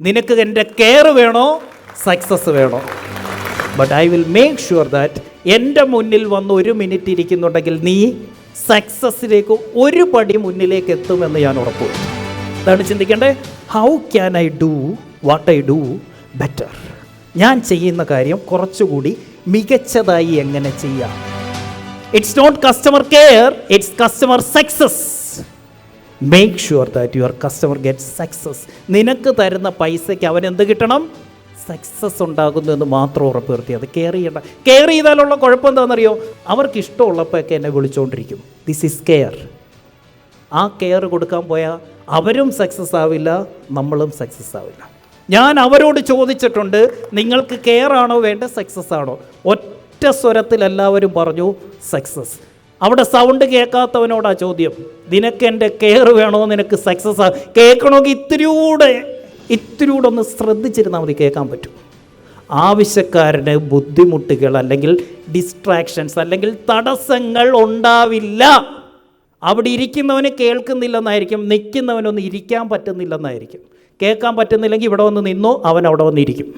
നിനക്ക് എന്റെ കെയർ വേണോ? സക്സസ് വേണോ? But I will make sure that എന്റെ മുന്നിൽ വന്ന് ഒരു മിനിറ്റ് ഇരിക്കുന്നുണ്ടെങ്കിൽ നീ സക്സസ്സിലേക്ക് ഒരു പടി മുന്നിലേക്ക് എത്തുമെന്ന് ഞാൻ ഉറപ്പു അതാണ് ചിന്തിക്കേണ്ടത്. How can I do what I do better ഞാൻ ചെയ്യുന്ന കാര്യം കുറച്ചുകൂടി മികച്ചതായി എങ്ങനെ ചെയ്യാം? It's not customer care it's customer success make sure that your customer get success നിനക്ക് തരുന്ന പൈസയ്ക്ക് അവൻ എന്ത് കിട്ടണം? സക്സസ് ഉണ്ടാകുന്നു എന്ന് മാത്രം ഉറപ്പ് വരുത്തി അത് കെയർ ചെയ്യണ്ട. കെയർ ചെയ്താലുള്ള കുഴപ്പം എന്താണെന്നറിയോ? അവർക്ക് ഇഷ്ടമുള്ളപ്പോഴൊക്കെ എന്നെ വിളിച്ചുകൊണ്ടിരിക്കും ദിസ് ഈസ് കെയർ ആ കെയർ കൊടുക്കാൻ പോയാൽ അവരും സക്സസ് ആവില്ല നമ്മളും സക്സസ് ആവില്ല. ഞാൻ അവരോട് ചോദിച്ചിട്ടുണ്ട് നിങ്ങൾക്ക് കെയർ ആണോ വേണ്ട സക്സസ് ആണോ? ഒറ്റ സ്വരത്തിൽ എല്ലാവരും പറഞ്ഞു സക്സസ് അവിടെ സൗണ്ട് കേൾക്കാത്തവനോടാ ചോദ്യം. നിനക്ക് എന്റെ കെയർ വേണോ? നിനക്ക് സക്സസ് ആ കേൾക്കണമെങ്കിൽ ഇത്തിരിയൂടെ ഇത്തിരിയൂടെ ഒന്ന് ശ്രദ്ധിച്ചിരുന്നാൽ മതി കേൾക്കാൻ പറ്റും. ആവശ്യക്കാരന് ബുദ്ധിമുട്ടുകൾ അല്ലെങ്കിൽ ഡിസ്ട്രാക്ഷൻസ് അല്ലെങ്കിൽ തടസ്സങ്ങൾ ഉണ്ടാവില്ല. അവിടെ ഇരിക്കുന്നവന് കേൾക്കുന്നില്ലെന്നായിരിക്കും. നിൽക്കുന്നവനൊന്ന് ഇരിക്കാൻ പറ്റുന്നില്ലെന്നായിരിക്കും. കേൾക്കാൻ പറ്റുന്നില്ലെങ്കിൽ ഇവിടെ വന്ന് നിന്നോ അവൻ അവിടെ വന്നിരിക്കും.